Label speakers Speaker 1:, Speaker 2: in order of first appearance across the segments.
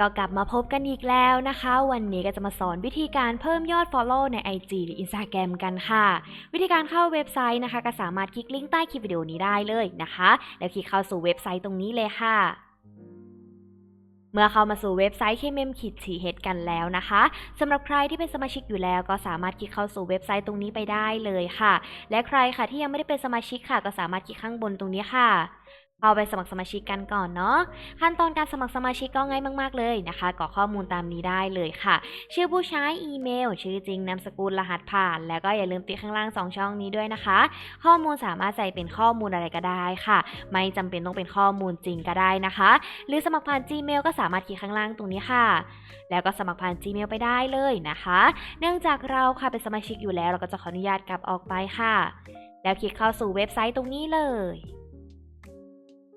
Speaker 1: ก็กลับมาพบกันอีกแล้วนะคะ วันนี้ก็จะมาสอนวิธีการเพิ่มยอด Follow ใน IG หรือ Instagram กันค่ะ วิธีการเข้าเว็บไซต์นะคะ ก็สามารถคลิกลิงก์ใต้คลิปวิดีโอนี้ได้เลยนะคะ แล้วคลิกเข้าสู่เว็บไซต์ตรงนี้เลยค่ะเมื่อเข้ามาสู่เว็บไซต์ KMM ขีดฉีเฮดกันแล้วนะคะสำหรับใครที่เป็นสมาชิกอยู่แล้ว ก็สามารถคลิกเข้าสู่เว็บไซต์ตรงนี้ไปได้เลยค่ะ และใครค่ะที่ยังไม่ได้เป็นสมาชิกค่ะ ก็สามารถคลิกข้างบนตรงนี้ค่ะ เข้าไปสมัครสมาชิกกันก่อนเนาะขั้นตอนการสมัครสมาชิกก็ง่ายมาก ๆ เลยนะคะกรอกข้อมูลตามนี้ได้เลยค่ะ ชื่อผู้ใช้อีเมล ชื่อจริงนามสกุลรหัสผ่าน แล้วก็อย่าลืมติดข้างล่าง 2 ช่องนี้ด้วยนะคะ ข้อมูลสามารถใส่เป็นข้อมูลอะไรก็ได้ค่ะ ไม่จำเป็นต้องเป็นข้อมูลจริงก็ได้นะคะ หรือสมัครผ่าน Gmail ก็สามารถคลิกข้างล่างตรงนี้ค่ะ แล้วก็สมัครผ่าน Gmail ไปได้เลยนะคะ เนื่องจากเราค่ะเป็นสมาชิกอยู่แล้ว เราก็จะขออนุญาตกลับออกไปค่ะ แล้วคลิกเข้าสู่เว็บไซต์ตรงนี้เลย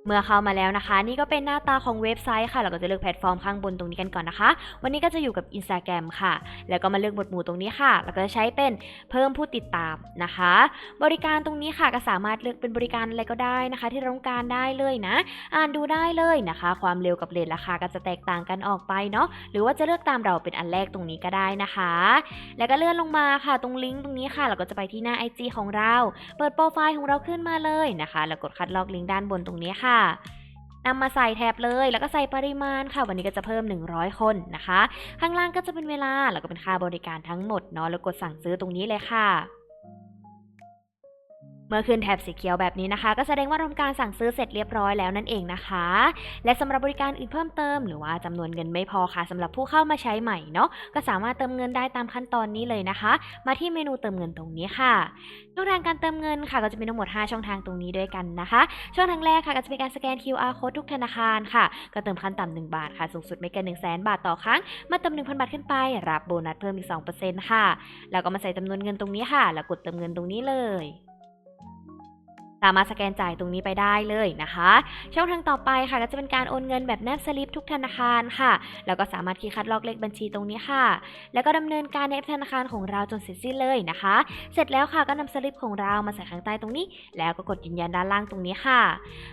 Speaker 1: เมื่อเข้ามาแล้วนะคะ นี่ก็เป็นหน้าตาของเว็บไซต์ค่ะ เราก็จะเลือกแพลตฟอร์มข้างบนตรงนี้กันก่อนนะคะ วันนี้ก็จะอยู่กับ Instagram ค่ะ แล้วก็มาเลือกหมวดหมู่ตรงนี้ค่ะแล้วก็จะใช้เป็นเพิ่มผู้ติดตามนะคะ บริการตรงนี้ค่ะก็สามารถเลือกเป็นบริการอะไรก็ได้นะคะ ที่เราต้องการได้เลยนะ อ่านดูได้เลยนะคะ ความเร็วกับเรทราคาก็จะแตกต่างกันออกไปเนาะ หรือว่าจะเลือกตามเราเป็นอันแรกตรงนี้ก็ได้นะคะ แล้วก็เลื่อนลงมาค่ะ ตรงลิงก์ตรงนี้ค่ะ เราก็จะไปที่หน้า IG ของเรา เปิดโปรไฟล์ของเราขึ้นมาเลยนะคะ แล้วกดคัดลอกลิงก์ด้านบนตรงนี้ค่ะนำมาใส่แถบเลยแล้วก็ใส่ปริมาณค่ะ วันนี้ก็จะเพิ่ม 100 คนนะคะ ข้างล่างก็จะเป็นเวลาแล้วก็เป็นค่าบริการทั้งหมดเนาะแล้วกดสั่งซื้อตรงนี้เลยค่ะ เมื่อขึ้นแถบสีเขียวแบบนี้นะคะ ก็แสดงว่าทำการสั่งซื้อเสร็จเรียบร้อยแล้วนั่นเองนะคะ และสำหรับบริการอื่นเพิ่มเติม หรือว่าจำนวนเงินไม่พอค่ะสำหรับผู้เข้ามาใช้ใหม่เนาะก็สามารถเติมเงินได้ตามขั้นตอนนี้เลยนะคะ มาที่เมนูเติมเงินตรงนี้ค่ะช่องทางการเติมเงินค่ะ ก็จะมีทั้งหมด 5 ช่องทางตรงนี้ด้วยกันนะคะ ช่องทางแรกค่ะก็จะเป็นการสแกน QR code ทุกธนาคารค่ะ ก็เติมขั้นต่ำ1บาทค่ะสูงสุดไม่เกิน1 0 0 0 0 0บาทต่อครั้งมาเติม1,000 บาทขึ้นไป รับโบนัสเพิ่มอีก2%ค่ะแล้วก็มาใส่จำนวนเงินตรงนี้ค่ะ แล้วกดเติมเงินตรงนี้เลย สามารถสแกนจ่ายตรงนี้ไปได้เลยนะคะ ช่องทางต่อไปค่ะก็จะเป็นการโอนเงินแบบแนบสลิปทุกธนาคารค่ะ แล้วก็สามารถคลิกคัดลอกเลขบัญชีตรงนี้ค่ะ แล้วก็ดำเนินการในแอปธนาคารของเราจนเสร็จสิ้นเลยนะคะ เสร็จแล้วค่ะก็นำสลิปของเรามาใส่ข้างใต้ตรงนี้ แล้วก็กดยืนยันด้านล่างตรงนี้ค่ะ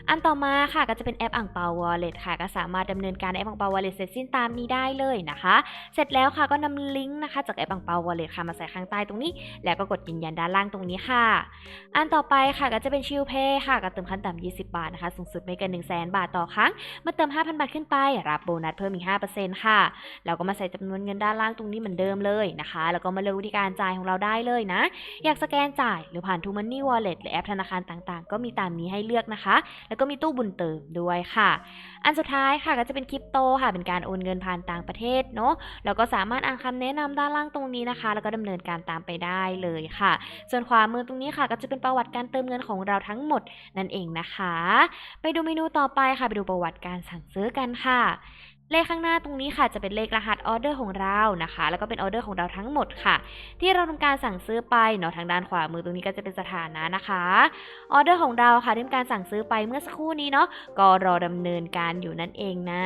Speaker 1: อันต่อมาค่ะก็จะเป็นแอปอ่างเปาวอลเล็ตค่ะ ก็สามารถดำเนินการในแอปอ่างเปาวอลเล็ตเสร็จสิ้นตามนี้ได้เลยนะคะ เสร็จแล้วค่ะก็นำลิงก์นะคะจากแอปอ่างเปาวอลเล็ตค่ะมาใส่ข้างใต้ตรงนี้ แล้วก็กดยืนยันด้านล่างตรงนี้ค่ะ อันต่อไปค่ะก็จะเป็นชิลเพย์ค่ะก็เติมขั้นต่ำ20 บาทนะคะ สูงสุดไม่เกิน 1 0 0 0 0 0บาทต่อครั้ง มาเติม 5,000 บาทขึ้นไป รับโบนัสเพิ่มอีก 5%ค่ะ แล้วก็มาใส่จำนวนเงินด้านล่างตรงนี้เหมือนเดิมเลยนะคะ แล้วก็มาเลือกวิธีการจ่ายของเราได้เลยนะ อยากสแกนจ่ายหรือผ่านทูมันนี่วอลเล็ตหรือแอปธนาคารต่างๆ ก็มีตามนี้ให้เลือกนะคะ แล้วก็มีตู้บุญเติมด้วยค่ะ อันสุดท้ายค่ะก็จะเป็นคริปโตค่ะ เป็นการโอนเงินผ่านต่างประเทศเนาะ แล้วก็สามารถอ่านคำแนะนำด้านล่างตรงนี้นะคะ แล้วก็ดำเนินการตามไปได้เลยค่ะ ส่วนขวามือตรงนี้ค่ะก็จะเป็นประวัติการเติมเงินของเราทั้งหมดนั่นเองนะคะ ไปดูเมนูต่อไปค่ะ ไปดูประวัติการสั่งซื้อกันค่ะเลขข้างหน้าตรงนี้ค่ะจะเป็นเลขรหัสออเดอร์ของเรานะคะ แล้วก็เป็นออเดอร์ของเราทั้งหมดค่ะ ที่เราทำการสั่งซื้อไปเนาะทางด้านขวามือตรงนี้ก็จะเป็นสถานะนะคะออเดอร์ของเราค่ะที่ทำการสั่งซื้อไปเมื่อสักครู่นี้เนาะก็รอดำเนินการอยู่นั่นเองนะ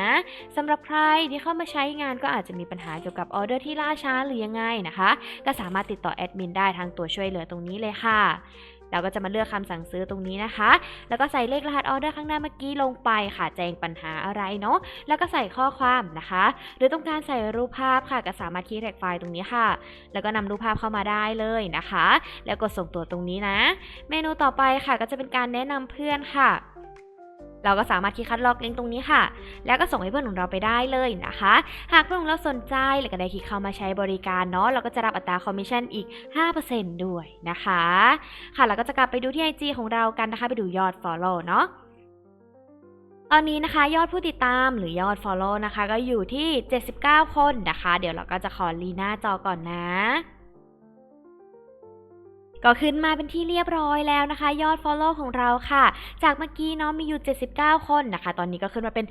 Speaker 1: สำหรับใครที่เข้ามาใช้งานก็อาจจะมีปัญหาเกี่ยวกับออเดอร์ที่ล่าช้าหรือยังไงนะคะ ก็สามารถติดต่อแอดมินได้ทางตัวช่วยเหลือตรงนี้เลยค่ะ เราก็จะมาเลือกคำสั่งซื้อตรงนี้นะคะ แล้วก็ใส่เลขรหัสออเดอร์ข้างหน้าเมื่อกี้ลงไปค่ะ แจ้งปัญหาอะไรเนาะ แล้วก็ใส่ข้อความนะคะ หรือต้องการใส่รูปภาพค่ะ ก็สามารถคลิกแท็กไฟล์ตรงนี้ค่ะ แล้วก็นำรูปภาพเข้ามาได้เลยนะคะ แล้วกดส่งตัวตรงนี้นะ เมนูต่อไปค่ะก็จะเป็นการแนะนำเพื่อนค่ะ เราก็สามารถคลิกคัดลอกลิงก์ตรงนี้ค่ะ แล้วก็ส่งให้เพื่อนของเราไปได้เลยนะคะ หากเพื่อนของเราสนใจแล้วก็ได้คลิกเข้ามาใช้บริการเนาะเราก็จะรับอัตราคอมมิชชั่นอีก 5%ด้วยนะคะ ค่ะเราก็จะกลับไปดูที่ IG ของเรากันนะคะ ไปดูยอด Follow เนาะตอนนี้นะคะยอดผู้ติดตามหรือยอด Follow นะคะ ก็อยู่ที่ 79 คนนะคะ เดี๋ยวเราก็จะขอรีหน้าจอก่อนนะ ก็ขึ้นมาเป็นที่เรียบร้อยแล้วนะคะ ยอด Follow ของเราค่ะ จากเมื่อกี้เนาะมีอยู่ 79 คนนะคะ ตอนนี้ก็ขึ้นมาเป็น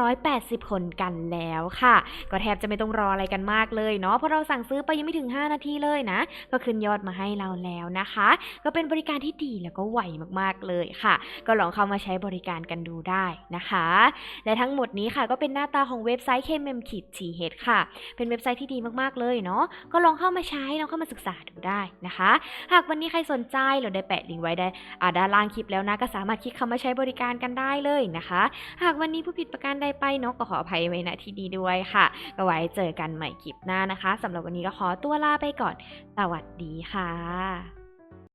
Speaker 1: 180 คนกันแล้วค่ะ ก็แทบจะไม่ต้องรออะไรกันมากเลยเนาะเพราะเราสั่งซื้อไปยังไม่ถึง 5 นาทีเลยนะ ก็ขึ้นยอดมาให้เราแล้วนะคะ ก็เป็นบริการที่ดีแล้วก็ไวมากๆเลยค่ะ ก็ลองเข้ามาใช้บริการกันดูได้นะคะ และทั้งหมดนี้ค่ะก็เป็นหน้าตาของเว็บไซต์ KMM ขีดฉีเฮดค่ะ เป็นเว็บไซต์ที่ดีมากๆเลยเนาะก็ลองเข้ามาใช้ลองเข้ามาศึกษาดูได้นะคะหากากวันนี้ใครสนใจเราได้แปะลิงก์ไว้ได้อาด้านล่างคลิปแล้วนะก็สามารถคลิกเข้ามาใช้บริการกันได้เลยนะคะ หากวันนี้ผู้ผิดประการใดไปเนาะก็ขออภัยไว้ณที่นี้ด้วยค่ะ ก็ไว้เจอกันใหม่คลิปหน้านะคะสำหรับวันนี้ก็ขอตัวลาไปก่อนสวัสดีค่ะ